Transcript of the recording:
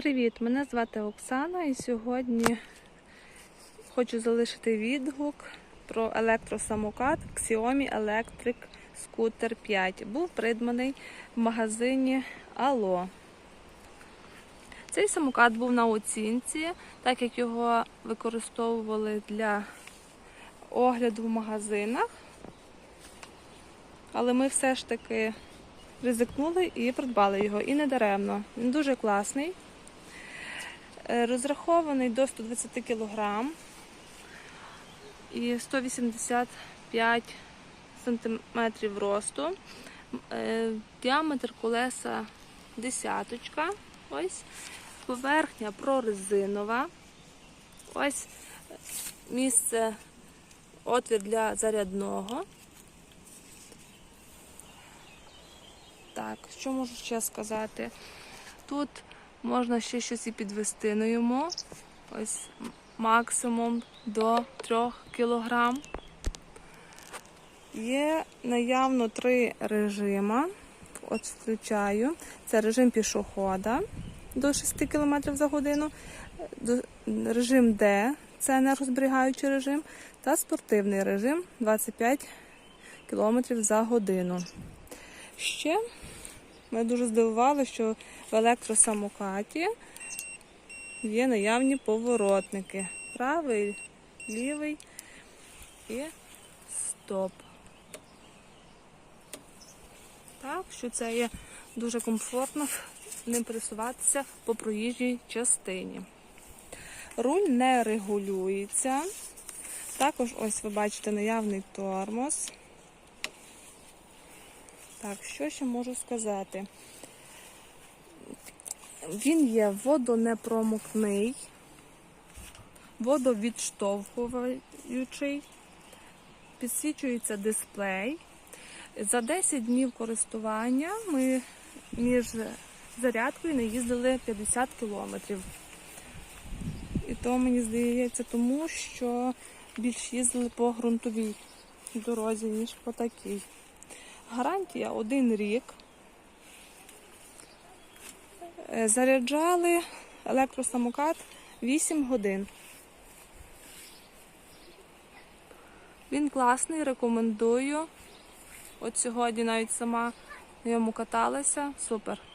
Привіт! Мене звати Оксана і сьогодні хочу залишити відгук про електросамокат Xiaomi Electric Scooter 5. Був придбаний в магазині Ало. Цей самокат був на оцінці, так як його використовували для огляду в магазинах. Але ми все ж таки ризикнули і придбали його. І не даремно. Він дуже класний. Е, Розрахований до 120 кг і 185 см росту. Е, Діаметр колеса десяточка. Ось. Поверхня прорезинова. Ось місце отвір для зарядного. Так, що можу ще сказати? Тут можна ще щось і підвести на йому. Ось максимум до 3 кг. Є наявно три режима. От включаю. Це режим пішохода до 6 км за годину, режим D, це енергозберігаючий режим, та спортивний режим 25 км за годину. Ще Мене дуже здивувало, що в електросамокаті є наявні поворотники. Правий, лівий і стоп. Так, що це є дуже комфортно ним пересуватися по проїжджій частині. Руль не регулюється. Також ось ви бачите наявний тормоз. Так, що ще можу сказати? Він є водонепромокний, водовідштовхуючий, підсвічується дисплей. За 10 днів користування ми між зарядкою не їздили 50 кілометрів. І то мені здається, тому що більш їздили по ґрунтовій дорозі, ніж по такій. Гарантія один рік. Е, Заряджали електросамокат 8 годин. Він класний, рекомендую. От сьогодні навіть сама на ньому каталася. Супер.